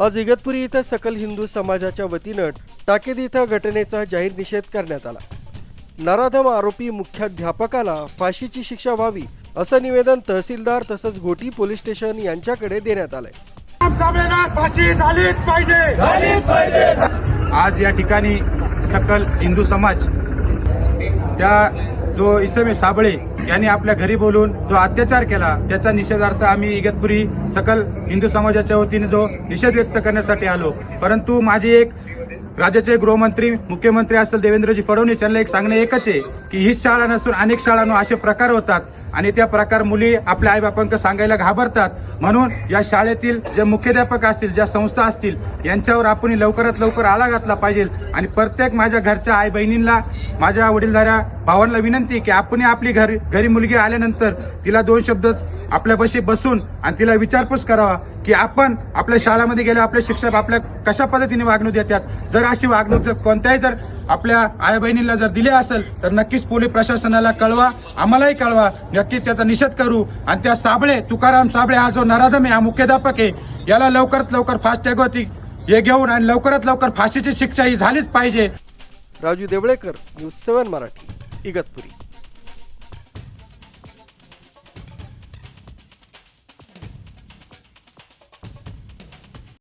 आज इगतपुरी इथं सकल हिंदू समाजाच्या वतीनं टाकेद इथं घटनेचा जाहीर निषेध करण्यात आला. नराधम आरोपी मुख्याध्यापकाला फाशीची शिक्षा व्हावी असं निवेदन तहसीलदार तसंच घोटी पोलीस स्टेशन यांच्याकडे देण्यात आलंय. आज या ठिकाणी सकल हिंदू समाज त्या जो इसमे साबळे यांनी आपल्या घरी बोलून जो अत्याचार केला त्याचा निषेधार्थ आम्ही इगतपुरी सकल हिंदू समाजाच्या वतीने जो निषेध व्यक्त करण्यासाठी आलो. परंतु माझी एक राज्याचे गृहमंत्री मुख्यमंत्री असेल देवेंद्रजी फडणवीस यांना एक सांगणे एकच आहे की हीच शाळा नसून अनेक शाळांनो असे प्रकार होतात आणि त्या प्रकार मुली आपल्या आईबापांक सांगायला घाबरतात. म्हणून या शाळेतील जे मुख्याध्यापक असतील ज्या संस्था असतील यांच्यावर आपण लवकरात लवकर आळा घातला पाहिजे. आणि प्रत्येक माझ्या घरच्या आई बहिणींना माझ्या वडीलधाऱ्या भावांना विनंती की आपण आपली घर घरी मुलगी आल्यानंतर तिला दोन शब्द आपल्यापाशी बसून आणि तिला विचारपूस करावा की आपण आपल्या शाळेमध्ये गेल्या आपले शिक्षक आपल्या कशा पद्धतीने वागणूक देतात? जर अशी वागणूक जर कोणत्याही जर आपल्या आई बहिणीला जर दिली असेल तर नक्कीच पोलीस प्रशासनाला कळवा आम्हालाही कळवा. नक्कीच त्याचा निषेध करू. आणि त्या साबळे तुकाराम साबळे हा जो नराधम आहे हा मुख्याध्यापक आहे याला लवकरात लवकर फास्ट होती हे घेऊन आणि लवकरात लवकर फाशीची शिक्षा ही झालीच पाहिजे. Raju Devlekar news seven Marathi Igatpuri.